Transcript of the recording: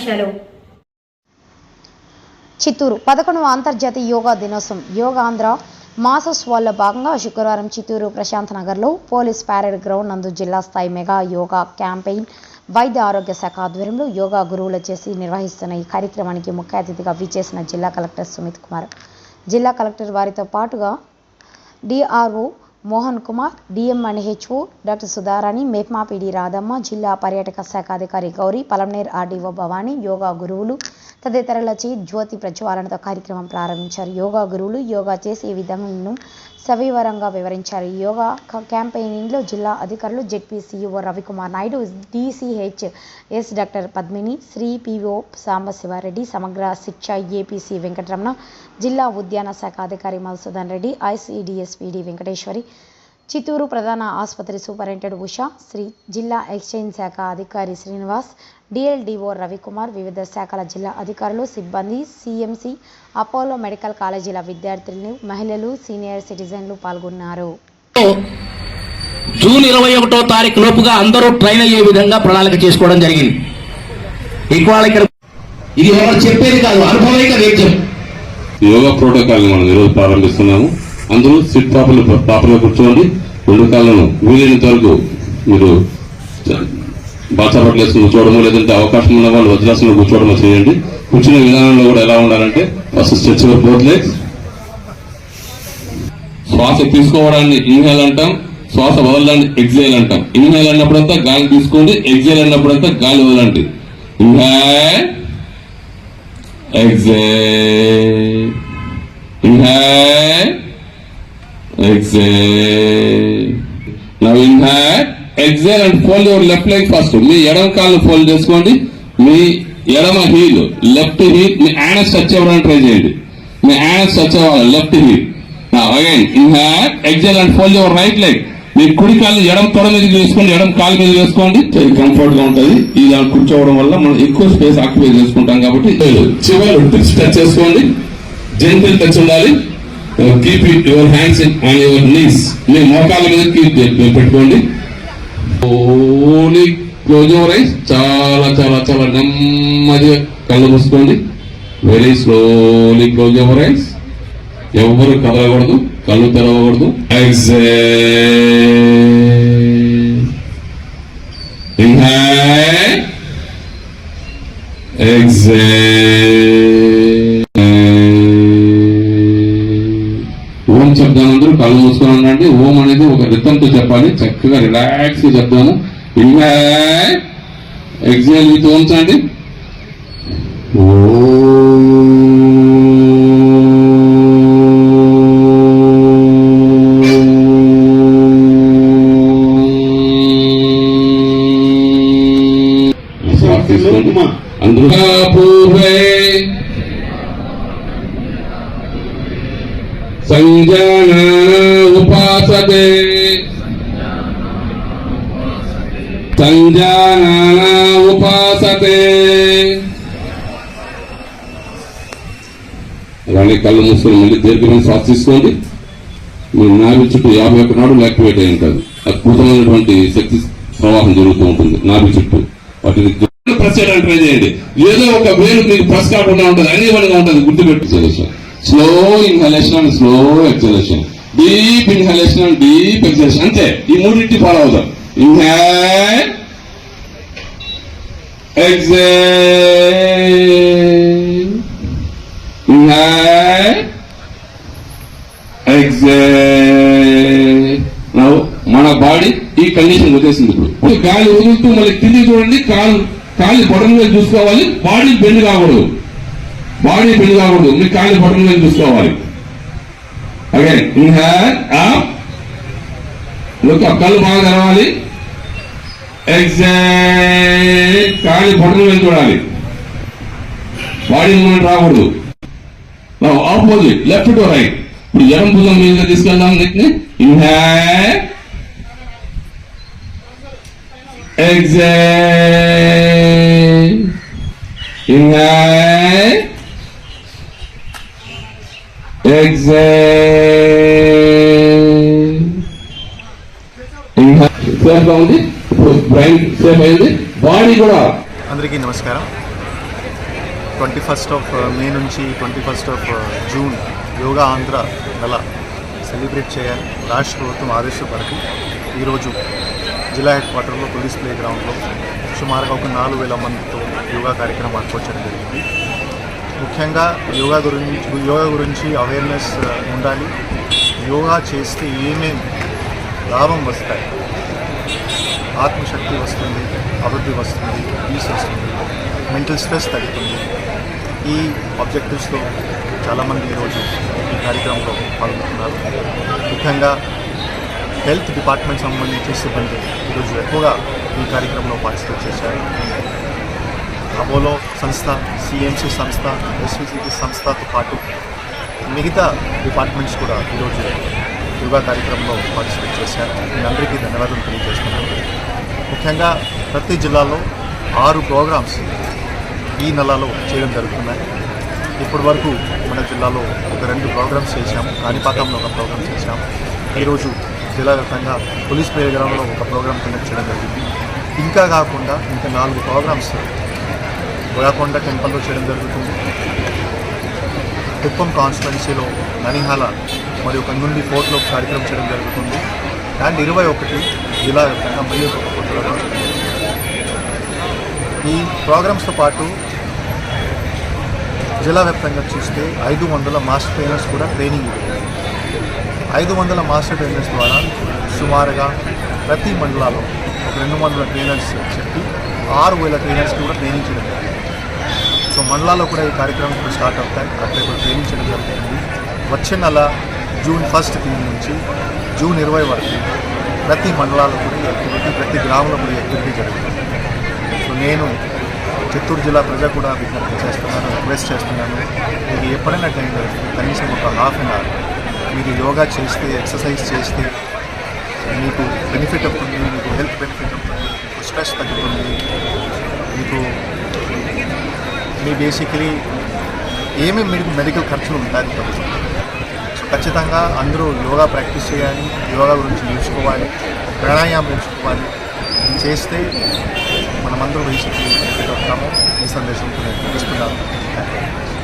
శుభాకాంక్షలు చిత్తూరు పదకొండవ అంతర్జాతీయ యోగా దినోత్సవం యోగాంధ్ర మాసోత్సవాల్లో భాగంగా శుక్రవారం చిత్తూరు ప్రశాంత్ నగర్లో పోలీస్ ప్యారెడ్ గ్రౌండ్ నందు జిల్లా స్థాయి మెగా యోగా క్యాంపెయిన్ వైద్య ఆరోగ్య శాఖ ఆధ్వర్యంలో యోగా గురువుల చేసి నిర్వహిస్తున్న ఈ కార్యక్రమానికి ముఖ్య అతిథిగా విచ్చేసిన జిల్లా కలెక్టర్ సుమిత్ కుమార్. జిల్లా కలెక్టర్ వారితో పాటుగా DRO Mohan Kumar DM HO doctor Sudharani మేప్మాపిడి Radhamma జిల్లా పర్యాటక శాఖ అధికారి గౌరీ పలంనేర్ ఆర్డీఓ భవానీ యోగా గురువులు తదితరులచే జ్యోతి ప్రజ్వాలనతో కార్యక్రమం ప్రారంభించారు. యోగా గురువులు యోగా చేసే విధానం సవివరంగా వివరించారు. యోగా క- క్యాంపెయినింగ్లో జిల్లా అధికారులు ZPCO Ravikumar Naidu DCH S doctor Padmini Shri PO Sambasivareddy Samagra Shiksha APC Venkataramana జిల్లా ఉద్యాన శాఖ అధికారి మధుసూదన్ రెడ్డి ఐసిడిఎస్పిడి వెంకటేశ్వరి చిత్తూరు ప్రధాన ఆసుపత్రి సూపరింటెండెంట్ ఉషా శ్రీ జిల్లా ఎక్స్చేంజ్ శాఖ అధికారి శ్రీనివాస్ డిఎల్డిఓ రవికుమార్ వివిధ శాఖల జిల్లా అధికారులు సిబ్బంది సిఎంసి అపోలో మెడికల్ కాలేజీల విద్యార్థులు మహిళలు సీనియర్ సిటిజన్లు పాల్గొన్నారు. జూన్ ఇరవై ఒకటో తారీఖు లోపుగా అందరూ ట్రైన్ అయ్యే విధంగా ప్రణాళిక చేసుకోవడం జరిగింది. ఇవాళ ఇక్కడ ఇది ఎవరు చెప్పేది కాదు అనుభవైక యోగా ప్రోటోకాల్ మనం ఈరోజు ప్రారంభిస్తున్నాము. అందరూ సిట్ ప్రాపర్లు ప్రాపర్గా కూర్చోండి. రెండు కాళ్ళను వీలైనంత వరకు మీరు బాచాపట్లు వేసుకుని కూర్చోవడము లేదంటే అవకాశం ఉన్న వాళ్ళు వజ్రాసంలో కూర్చోవడము చేయండి. కూర్చునే విధానంలో కూడా ఎలా ఉండాలంటే ఫస్ట్ స్ట్రెచ్ బోత్ లెగ్స్ శ్వాస తీసుకోవడాన్ని ఇన్హేల్ అంటాం. శ్వాస వదలడాన్ని ఎగ్జైల్ అంటాం. ఇన్హేల్ అన్నప్పుడంతా గాలి తీసుకోండి. ఎగ్జైల్ అన్నప్పుడంతా గాలి వదలండి. Inhale. Exhale. inhale exhale. Now inhale. Exhale and fold your left leg first. మీ ఎడమ కాళ్ళు ఫోల్డ్ చేసుకోండి. మీ ఎడమ హీల్ లెఫ్ట్ హీల్ మీ యానస్ టచ్ అవ్వడానికి ట్రై చేయండి. మీ యానస్ టచ్ అవ్వాలి left heel now again inhale exhale and fold your right leg. మీ కుడి కాళ్ళు ఎడమ తొడ మీద వేసుకోండి ఎడమ కాలు మీద వేసుకోండి. కంఫర్ట్గా ఉంటది. ఇలా కూర్చోవడం వల్ల మనం ఎక్కువ స్పేస్ ఆక్యుపై చేసుకుంటాం కాబట్టి చివరి టచ్ చేసుకోండి. జెంటిల్ టచ్ ఉండాలి. Keep it your hands on your knees మీ మోకాల మీద కీప్ పెట్టుకోండి. ఓన్లీ క్లోజ్ యువర్ ఐస్ చాలా చాలా చాలా నెమ్మదిగా కళ్ళు మూసుకోండి. Very slowly close your eyes ఎవరు కదలకూడదు కళ్ళు తెరవకూడదు. ఎగ్జేల్ ఎగ్జే చెప్పాలి. చక్కగా రిలాక్స్గా చెప్తాము ఇన్హేల్ ఎగ్జేల్ విత్ అండి అందరూ సంజన ఉపాసతే అలానే కళ్ళు మూసుకొని మళ్ళీ దీర్ఘమైన శ్వాస తీసుకోండి. మీ నాభి చుట్టూ యాభై ఒక్క నాడు యాక్టివేట్ అయి ఉంటుంది అద్భుతమైనటువంటి శక్తి ప్రవాహం జరుగుతూ ఉంటుంది నాభి చుట్టూ. వాటిని ప్రెస్ చేయడానికి ట్రై చేయండి. ఏదో ఒక వేలు మీకు ప్రెస్ కాకుండా ఉంటుంది. అనేవనిగా ఉంటుంది. గుర్తుపెట్టి slow inhalation and slow exhalation. Deep inhalation and deep exhalation. అంతే. ఈ మూడింటి ఫాలో అవుతారు Inhale. Exhale. Inhale. Exhale. Now, మన బాడీ ఈ కండిషన్ వచ్చేసింది ఇప్పుడు ఇప్పుడు గాలి వదులుతూ మళ్ళీ తిరిగి చూడండి కాలు కాలి బొటన్ మీద చూసుకోవాలి బాడీ బెండ్ కాకూడదు బాడీ బెండ్ కాకూడదు మీ కాలి బొటన్ మీద చూసుకోవాలి అగైన్ ఇన్హాల్ అప్ లుక్ కళ్ళు బాగా తెరవాలి. ఎగ్జాక్ట్ కాలి బొటన్ వెళ్ళి చూడాలి. బాడీ మూమెంట్ రాకూడదు. నా ఆపోజిట్ లెఫ్ట్ టు రైట్ ఇప్పుడు ఎడం భుజం మీద తీసుకెళ్దాం నెక్ని ఇన్హేల్ ఎగ్జేల్ ఇన్హేల్ ఎగ్జేల్ సేఫ్గా ఉంది ఇప్పుడు సేఫ్ అయింది బాడీ కూడా అందరికీ నమస్కారం. ట్వంటీ ఫస్ట్ ఆఫ్ మే నుంచి twenty first of June yoga Andhra నెల సెలబ్రేట్ చేయాలి. రాష్ట్ర ప్రభుత్వం ఆదేశపడి ఈరోజు జిల్లా హెడ్ క్వార్టర్లో పోలీస్ ప్లే గ్రౌండ్లో సుమారుగా ఒక నాలుగు వేల మందితో యోగా కార్యక్రమం ఏర్పరచడం జరిగింది. ముఖ్యంగా యోగా గురించి యోగా గురించి అవేర్నెస్ uh, ఉండాలి. యోగా చేస్తే ఏమేమి లాభం వస్తాయి? ఆత్మశక్తి వస్తుంది అభివృద్ధి వస్తుంది పీస్ వస్తుంది మెంటల్ స్ట్రెస్ తగ్గుతుంది. ఈ ఆబ్జెక్టివ్స్తో చాలామంది ఈరోజు ఈ కార్యక్రమంలో పాల్గొంటున్నారు. ముఖ్యంగా హెల్త్ డిపార్ట్మెంట్ సంబంధించి సిబ్బంది ఈరోజు ఎక్కువగా ఈ కార్యక్రమంలో పార్టిసిపేట్ చేశారు. అపోలో సంస్థ సిఎంసి సంస్థ ఎస్విసిటి సంస్థతో పాటు మిగతా డిపార్ట్మెంట్స్ కూడా ఈరోజు యోగా కార్యక్రమంలో పార్టిసిపేట్ చేశారు. మీ అందరికీ ధన్యవాదాలు తెలియజేస్తున్నాను. ముఖ్యంగా ప్రతి జిల్లాలో ఆరు ప్రోగ్రామ్స్ ఈ నెలలో చేయడం జరుగుతున్నాయి. ఇప్పటి వరకు మన జిల్లాలో ఒక రెండు ప్రోగ్రామ్స్ చేశాము కాణిపాకంలో ఒక ప్రోగ్రామ్ చేశాము ఈరోజు జిల్లా వ్యాప్తంగా పోలీస్ ప్లేగ్రౌండ్లో ఒక ప్రోగ్రామ్ కండక్ట్ చేయడం జరిగింది. ఇంకా కాకుండా ఇంకా నాలుగు ప్రోగ్రామ్స్ గోయాకొండ టెంపుల్లో చేయడం జరుగుతుంది. కుప్పం కాన్స్టిట్యున్సీలో ననిహాల మరియు కంగుండి కోర్టులో కార్యక్రమం చేయడం జరుగుతుంది. అండ్ ఇరవై ఒకటి జిల్లా వ్యాప్తంగా మరియు ఈ ప్రోగ్రామ్స్తో పాటు జిల్లా వ్యాప్తంగా చూస్తే ఐదు వందల మాస్టర్ ట్రైనర్స్ కూడా ట్రైనింగ్ ఐదు వందల మాస్టర్ ట్రైనర్స్ ద్వారా సుమారుగా ప్రతి మండలాల్లో ఒక రెండు వందల ట్రైనర్స్ చెప్పి ఆరు వేల ట్రైనర్స్కి కూడా ట్రైనింగ్ చేయడం జరుగుతుంది సో మండలాల్లో కూడా ఈ కార్యక్రమం ఇప్పుడు స్టార్ట్ అవుతాయి. అక్కడ ఇప్పుడు ట్రైనింగ్ చేయడం జరుగుతుంది. వచ్చే నెల జూన్ ఫస్ట్ తేదీ నుంచి జూన్ ఇరవై వరకు ప్రతి మండలాలకు యాక్టివిటీ ప్రతి గ్రామంలో కూడా యాక్టివిటీ జరుగుతుంది. సో నేను చిత్తూరు జిల్లా ప్రజలు కూడా విజ్ఞప్తి చేస్తున్నాను రిక్వెస్ట్ చేస్తున్నాను. మీకు ఎప్పుడైనా టైం దొరికితే కనీసం ఒక హాఫ్ అన్ అవర్ మీరు యోగా చేస్తే ఎక్సర్సైజ్ చేస్తే మీకు బెనిఫిట్ అవుతుంది మీకు హెల్త్ బెనిఫిట్ అవుతుంది మీకు స్ట్రెస్ తగ్గుతుంది. మీకు మీ బేసికలీ ఏమేమి మీకు మెడికల్ ఖర్చులు ఉంటాయి తగ్గుతుంది ఖచ్చితంగా అందరూ యోగా ప్రాక్టీస్ చేయాలి యోగా గురించి నేర్చుకోవాలి ప్రాణాయామం నేర్చుకోవాలి. చేస్తే మనమందరూ భవిష్యత్తు బెనిఫిట్ ఈ సందేశం నేను